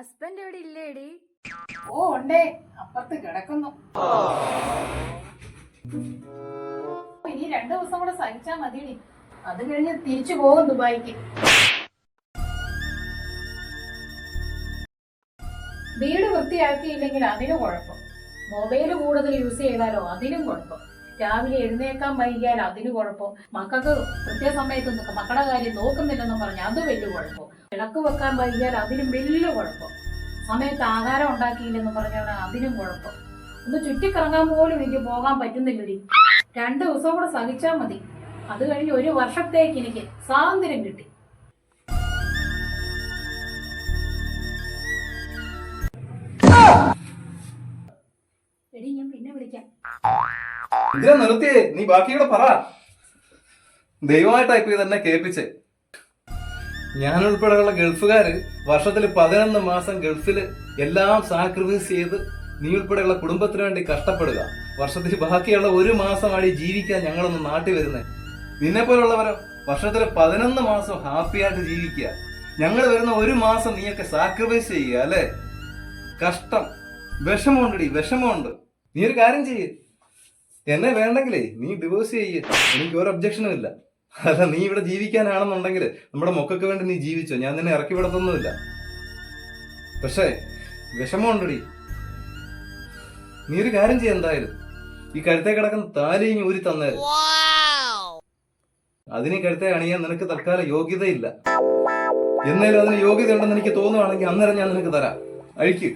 Husband എവിടെ ഇല്ലേടി? ഓ ഉണ്ടേ. അപ്പുറത്ത് കിടക്കുന്നു. ഇനി രണ്ടു ദിവസം കൂടെ സഹിച്ചാ മതിയടി. അത് കഴിഞ്ഞ് തിരിച്ചു പോകും ദുബായിക്ക്. വീട് വൃത്തിയാക്കിയില്ലെങ്കിൽ അതിനും കുഴപ്പം. മൊബൈൽ കൂടുതൽ യൂസ് ചെയ്താലോ അതിനും കുഴപ്പം. രാവിലെ എഴുന്നേക്കാൻ വൈകിയാൽ അതിന് കുഴപ്പം. മക്കൾക്ക് കൃത്യസമയത്ത് നിൽക്കും മക്കളുടെ കാര്യം നോക്കുന്നില്ലെന്ന് പറഞ്ഞാൽ അത് വലിയ കുഴപ്പം. വിളക്ക് വെക്കാൻ വൈകിയാൽ അതിനും വലിയ കുഴപ്പം. സമയത്ത് ആഹാരം ഉണ്ടാക്കിയില്ലെന്ന് പറഞ്ഞാൽ അതിനും കുഴപ്പം. ഒന്ന് ചുറ്റിക്കറങ്ങാൻ പോലും എനിക്ക് പോകാൻ പറ്റുന്നില്ലടി. രണ്ട് ദിവസം കൂടെ സഹിച്ചാൽ മതി. അത് കഴിഞ്ഞ് ഒരു വർഷത്തേക്ക് എനിക്ക് സ്വാതന്ത്ര്യം കിട്ടി. എടി ഞാൻ പിന്നെ വിളിക്കാം. ഇതിനെ നിർത്തിയേ നീ ബാക്കിയുടെ പറ. ദൈവമായിട്ട് ഇപ്പൊ തന്നെ കേൾപ്പിച്ചേ. ഞാൻ ഉൾപ്പെടെയുള്ള ഗൾഫുകാര് വർഷത്തിൽ പതിനൊന്ന് മാസം ഗൾഫിൽ എല്ലാം സാക്രിഫൈസ് ചെയ്ത് നീ ഉൾപ്പെടെയുള്ള കുടുംബത്തിന് വേണ്ടി കഷ്ടപ്പെടുക. വർഷത്തിൽ ബാക്കിയുള്ള ഒരു മാസമായി ജീവിക്കാൻ ഞങ്ങളൊന്ന് നാട്ടിൽ വരുന്നത് നിന്നെ പോലുള്ളവരോ വർഷത്തിൽ പതിനൊന്ന് മാസം ഹാപ്പി ആയിട്ട് ജീവിക്കുക. ഞങ്ങൾ വരുന്ന ഒരു മാസം നീയൊക്കെ സാക്രിഫൈസ് ചെയ്യുക അല്ലേ? കഷ്ടം. വിഷമമുണ്ടടി വിഷമമുണ്ട്. നീ ഒരു കാര്യം ചെയ്യ്. എന്നെ വേണ്ടെങ്കിലേ നീ ഡിവോഴ്സ് ചെയ്യ്. എനിക്ക് ഒരു ഒബ്ജക്ഷനും ഇല്ല. അല്ല നീ ഇവിടെ ജീവിക്കാനാണെന്നുണ്ടെങ്കിൽ നമ്മുടെ മൊക്കൾക്ക് വേണ്ടി നീ ജീവിച്ചോ? ഞാൻ നിന്നെ ഇറക്കി വിടത്തൊന്നുമില്ല. പക്ഷേ വിഷമമുണ്ടടി. നീ ഒരു കാര്യം ചെയ്യ എന്തായാലും. ഈ കഴുത്തേ കിടക്കുന്ന താലി ഇങ്ങ് ഊരി തന്നേ. അതിന് കഴുത്തെ അണിയാൻ നിനക്ക് തൽക്കാലം യോഗ്യതയില്ല. എന്നാലും അതിന് യോഗ്യത ഉണ്ടെന്ന് എനിക്ക് തോന്നുവാണെങ്കിൽ അന്നേരം ഞാൻ നിനക്ക് തരാം. അഴിക്ക്.